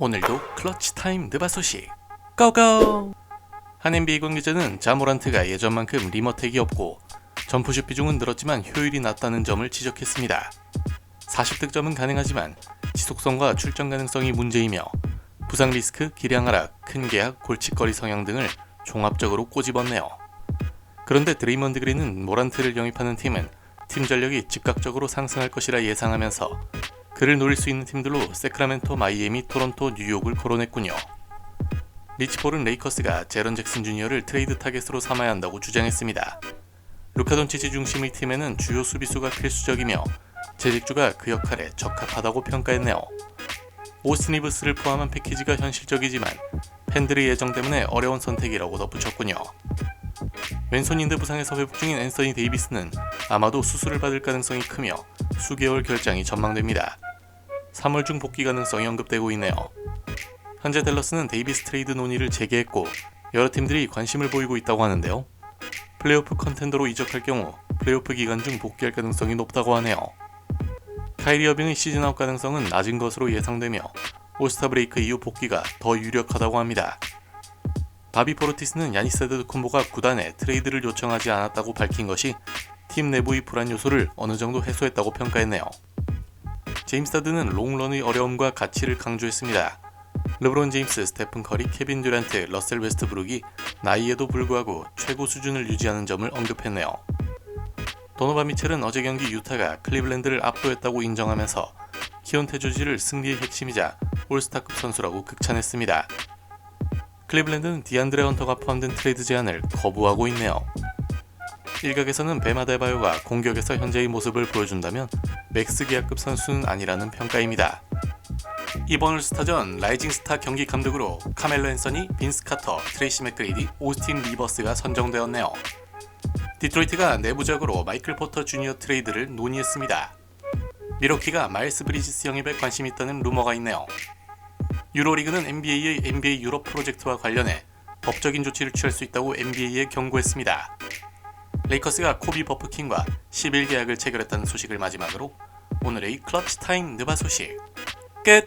오늘도 클러치 타임 느바 소식 고고! 한 NBA 관계자는 자모란트가 예전만큼 리머텍이 없고 점프슛 비중은 늘었지만 효율이 낮다는 점을 지적했습니다. 40득점은 가능하지만 지속성과 출전 가능성이 문제이며 부상 리스크, 기량 하락, 큰 계약, 골칫거리 성향 등을 종합적으로 꼬집었네요. 그런데 드레이먼드 그린은 모란트를 영입하는 팀은 팀 전력이 즉각적으로 상승할 것이라 예상하면서 그를 노릴 수 있는 팀들로 세크라멘토, 마이애미, 토론토, 뉴욕을 거론했군요. 리치폴은 레이커스가 제런 잭슨 주니어를 트레이드 타겟으로 삼아야 한다고 주장했습니다. 루카 돈치치 중심의 팀에는 주요 수비수가 필수적이며 재직주가 그 역할에 적합하다고 평가했네요. 오스틴 이브스를 포함한 패키지가 현실적이지만 팬들의 예정 때문에 어려운 선택이라고 덧붙였군요. 왼손 인대 부상에서 회복 중인 앤서니 데이비스는 아마도 수술을 받을 가능성이 크며 수개월 결장이 전망됩니다. 3월 중 복귀 가능성이 언급되고 있네요. 현재 댈러스는 데이비스 트레이드 논의를 재개했고 여러 팀들이 관심을 보이고 있다고 하는데요. 플레이오프 컨텐더로 이적할 경우 플레이오프 기간 중 복귀할 가능성이 높다고 하네요. 카이리 어빙의 시즌 아웃 가능성은 낮은 것으로 예상되며 올스타 브레이크 이후 복귀가 더 유력하다고 합니다. 바비 포르티스는 야니스 데드콤보가 구단에 트레이드를 요청하지 않았다고 밝힌 것이 팀 내부의 불안 요소를 어느 정도 해소했다고 평가했네요. 제임스 다드는 롱런의 어려움과 가치를 강조했습니다. 르브론 제임스, 스테픈 커리, 케빈 듀란트, 러셀 웨스트브룩이 나이에도 불구하고 최고 수준을 유지하는 점을 언급했네요. 도노바 미첼은 어제 경기 유타가 클리블랜드를 압도했다고 인정하면서 키온테 조지를 승리의 핵심이자 올스타급 선수라고 극찬했습니다. 클리블랜드는 디안드레 헌터가 포함된 트레이드 제안을 거부하고 있네요. 일각에서는 베마데바요가 공격에서 현재의 모습을 보여준다면 맥스 계약급 선수는 아니라는 평가입니다. 이번 올스타전 라이징 스타 경기 감독으로 카멜로 앤서니, 빈스 카터, 트레이시 맥그레이디, 오스틴 리버스가 선정되었네요. 디트로이트가 내부적으로 마이클 포터 주니어 트레이드를 논의했습니다. 미러키가 마일스 브리지스 영입에 관심이 있다는 루머가 있네요. 유로리그는 NBA의 NBA 유럽 프로젝트와 관련해 법적인 조치를 취할 수 있다고 NBA에 경고했습니다. 레이커스가 코비 버프킨과 10일 계약을 체결했다는 소식을 마지막으로 오늘의 클러치 타임 느바 소식 끝!